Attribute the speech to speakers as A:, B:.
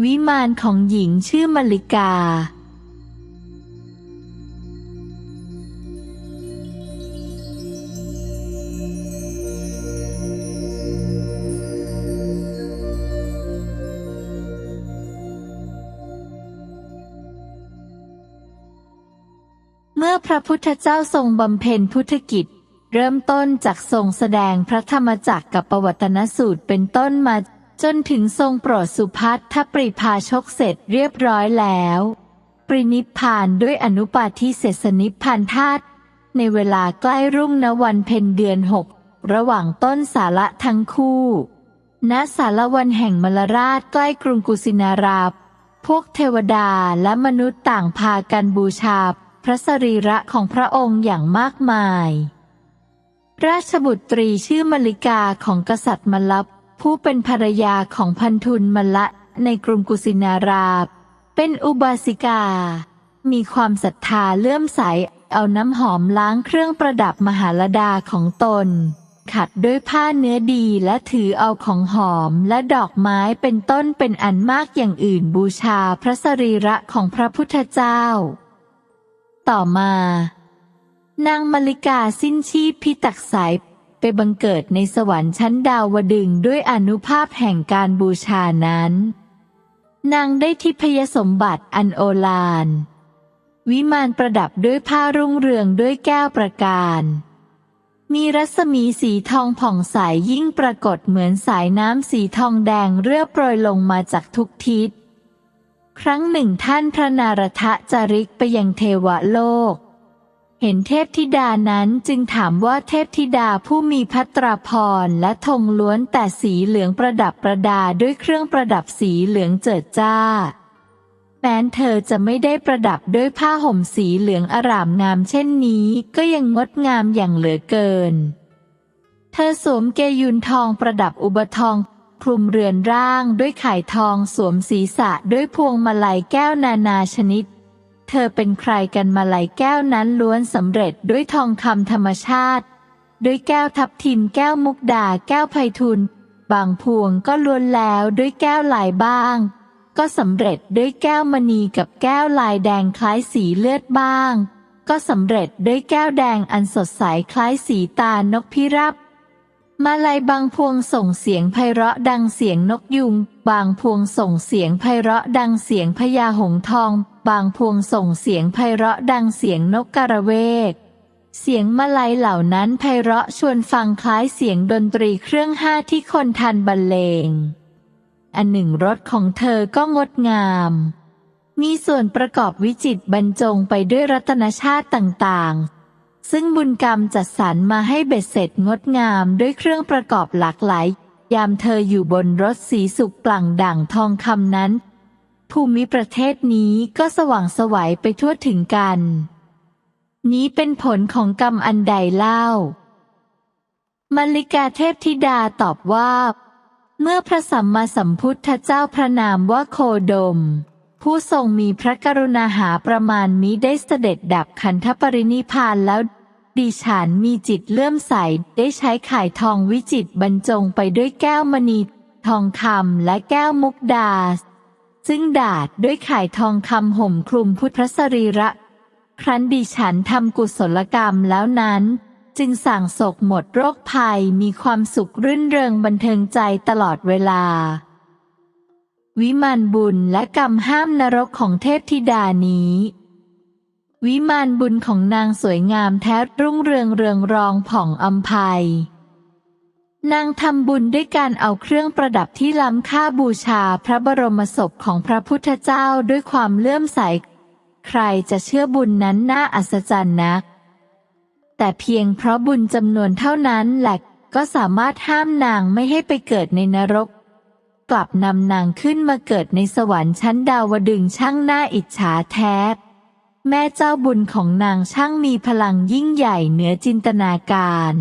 A: วิมานของหญิงชื่อมลิกา เมื่อพระพุทธเจ้าทรงบำเพ็ญพุทธกิจ เริ่มต้นจากทรงแสดงพระธรรมจักรกับประวัตนสูตรเป็นต้นมา จนถึงทรงโปรดสุพัทธปริภาชกเสร็จเรียบร้อยแล้ว ปรินิพานด้วยอนุปาทิเสสนิพานธาตุในเวลาใกล้รุ่งนวันเพ็ญเดือนหกระหว่างต้นสาระทั้งคู่ ณ สารวันแห่งมลราชใกล้กรุงกุสินาราบพวกเทวดาและมนุษย์ต่างพากันบูชา พระสรีระของพระองค์อย่างมากมาย ราชบุตรีชื่อมลิกาของกษัตริย์มลับ ผู้เป็นภรรยาของพันทุนมละในกรุงกุสินาราบ เป็นอุบาสิกา มีความศรัทธาเลื่อมใส เอาน้ำหอมล้างเครื่องประดับมหาลดาของตน ขัดด้วยผ้าเนื้อดีและถือเอาของหอมและดอกไม้เป็นต้นเป็นอันมากอย่างอื่นบูชาพระสรีระของพระพุทธเจ้า ต่อมา นางมาริกาสิ้นชีพพิตักสาย ไปบังเกิดในสวรรค์ชั้นดาวดึงด้วยอนุภาพแห่งการบูชานั้น นางได้ทิพยสมบัติอันโอฬารวิมานประดับด้วยผ้ารุ่งเรืองด้วยแก้วประการ มีรัศมีสีทองผ่องใสยิ่งปรากฏเหมือนสายน้ำสีทองแดงเรื่อโปรยลงมาจากทุกทิศ ครั้งหนึ่งท่านพระนารทะจริกไปยังเทวโลก เห็นเทพธิดานั้นจึงถามว่าเทพธิดาผู้มีพัตราพรและธงล้วนแต่สีเหลืองประดับประดาด้วยเครื่องประดับสีเหลืองเจิดจ้า แม้นเธอจะไม่ได้ประดับด้วยผ้าห่มสีเหลืองอร่ามงามเช่นนี้ก็ยังงดงามอย่างเหลือเกิน เธอสวมเกยุนทองประดับอุบทองคลุมเรือนร่างด้วยไข่ทองสวมศีรษะด้วยพวงมาลัยแก้วนานาชนิด เธอเป็นใครกันมาลัยแก้วนั้นล้วนสำเร็จด้วยทองคำธรรมชาติ ด้วยแก้วทับทิมแก้วมุกดาแก้วไพทุนบางพวงก็ล้วนแล้วด้วยแก้วลายบ้าง ก็สำเร็จด้วยแก้วมณีกับแก้วลายแดงคล้ายสีเลือดบ้าง ก็สำเร็จด้วยแก้วแดงอันสดใสคล้ายสีตานกพิราบ มาลัยบางพวงส่งเสียงไพเราะดังเสียงนกยุง บางพวงส่งเสียงไพเราะดังเสียงพญาหงทอง บางพวงส่งเสียงไพเราะดังเสียงนกกระเวก เสียงมาลัยเหล่านั้นไพเราะชวนฟังคล้ายเสียงดนตรีเครื่องห้าที่คนทันบรรเลง อันหนึ่งรถของเธอก็งดงาม มีส่วนประกอบวิจิตบรรจงไปด้วยรัตนชาติต่างๆ ซึ่งบุญกรรมจัดสรรมาให้เบ็ดเสร็จงดงามด้วยเครื่องประกอบหลากหลาย ยามเธออยู่บนรถสีสุกปลั่งด่างทองคำนั้น ภูมิประเทศนี้ก็สว่างสวัยไปทั่วถึงกัน นี้เป็นผลของกรรมอันใดเล่ามัลลิกาเทพธิดาตอบว่า เมื่อพระสัมมาสัมพุทธเจ้าพระนามว่าโคดม ผู้ทรงมีพระกรุณาหาประมาณมิได้เสด็จดับขันธปรินิพานแล้ว ดิฉันมีจิตเลื่อมใส ได้ใช้ข่ายทองวิจิตบรรจงไปด้วยแก้วมณีทองคำและแก้วมุกดา ซึ่งดาดด้วยข่ายทองคำห่มคลุมพุทธสรีระ ครั้นดิฉันทำกุศลกรรมแล้วนั้น จึงสั่งศกหมดโรคภัยมีความสุขรื่นเริงบันเทิงใจตลอดเวลา วิมานบุญและกรรมห้ามนรกของเทพธิดานี้ วิมานบุญของนางสวยงามแท้รุ่งเรืองเรืองรองผ่องอัมภัย นางทำบุญด้วยการเอาเครื่องประดับที่ล้ำค่าบูชาพระบรมศพของพระพุทธเจ้าด้วยความเลื่อมใส ใครจะเชื่อบุญนั้นน่าอัศจรรย์นัก แต่เพียงเพราะบุญจำนวนเท่านั้นแหละก็สามารถห้ามนางไม่ให้ไปเกิดในนรก กลับนำนางขึ้นมาเกิดในสวรรค์ชั้นดาวดึงช่างน่าอิจฉาแท้ แม่เจ้าบุญของนางช่างมีพลังยิ่งใหญ่เหนือจินตนาการ